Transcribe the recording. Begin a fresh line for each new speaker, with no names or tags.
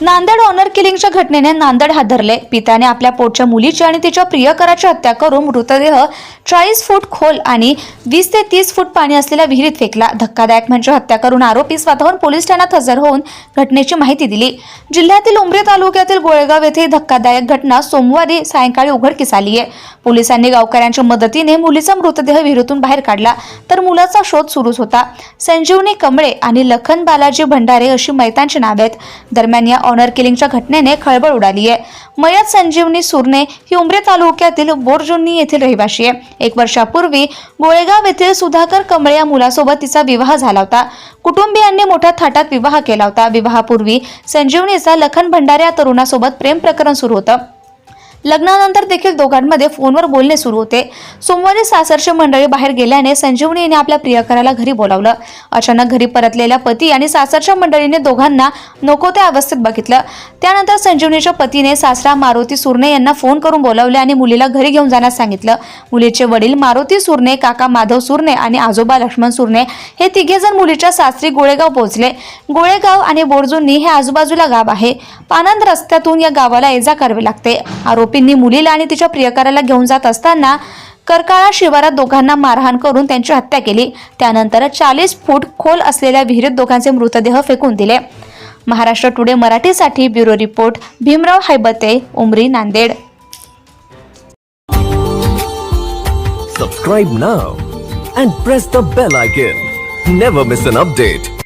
Nanded honour किलिंगच्या घटनेने नांदेड हादरले पित्याने आपल्या पोटच्या मुलीची आणि तिच्या प्रियकराची हत्या करून मृतदेह चाळीस फूट खोल आणि वीस ते तीस फूट पाणी असलेल्या विहिरीत फेकला. धक्कादायक म्हणजे हत्या करून आरोपी स्वतःहून पोलीस ठाण्यात हजर होऊन घटनेची माहिती दिली. जिल्ह्यातील उमरे तालुक्यातील गोळेगाव येथे धक्कादायक घटना सोमवारी सायंकाळी उघडकीस आली आहे. पोलिसांनी गावकऱ्यांच्या मदतीने मुलीचा मृतदेह विहिरीतून बाहेर काढला तर मुलाचा शोध सुरूच होता. संजीवनी कमळे आणि लखन बालाजी भंडारे अशी मैतांची नावे आहेत. दरम्यान या ऑनर किलिंगच्या घटनेने खळबळ उडाली आहे. मयत संजीवनी सुरने ही उमरे तालुक्यातील बोरजुन्नी येथील रहिवाशी आहे. एक वर्षापूर्वी गोळेगाव येथील सुधाकर कमळे या मुलासोबत तिचा विवाह झाला होता. कुटुंबियांनी मोठ्या थाटात विवाह केला होता. विवाहापूर्वी संजीवनीचा लखन भंडारे या तरुणासोबत प्रेम प्रकरण सुरू होतं. लग्नानंतर देखील दोघांमध्ये फोनवर बोलणे सुरू होते. सोमवारी सासरची मंडळी बाहेर गेल्याने संजीवनी यांनी आपल्या प्रियकराला घरी बोलावलं. अचानक घरी परतलेल्या पती आणि सासरच्या मंडळीने दोघांना नको त्या अवस्थेत बघितलं. त्यानंतर संजीवनीच्या पतीने सासरा मारुती सुरणे यांना फोन करून बोलावले आणि मुलीला घरी घेऊन जाण्यास सांगितलं. मुलीचे वडील मारुती सुरणे काका माधव सुरणे आणि आजोबा लक्ष्मण सुरणे हे तिघे जण मुलीच्या सासरी गोळेगाव पोहोचले. गोळेगाव आणि बोरजुन्नी हे आजूबाजूला गाव आहे. पानंद रस्त्यातून या गावाला एजा करावी लागते. आरोपींनी मुलीला आणि तिच्या प्रियकराला घेऊन जात असताना करकाळा शिवारात दोघांना मारहाण करून त्यांची हत्या केली. त्यानंतर चाळीस फूट खोल असलेल्या विहिरीत दोघांचे मृतदेह फेकून दिले. महाराष्ट्र टुडे मराठीसाठी bureau report Bhimrao Haibate Umri Nanded.
Subscribe now and press the bell icon never miss an update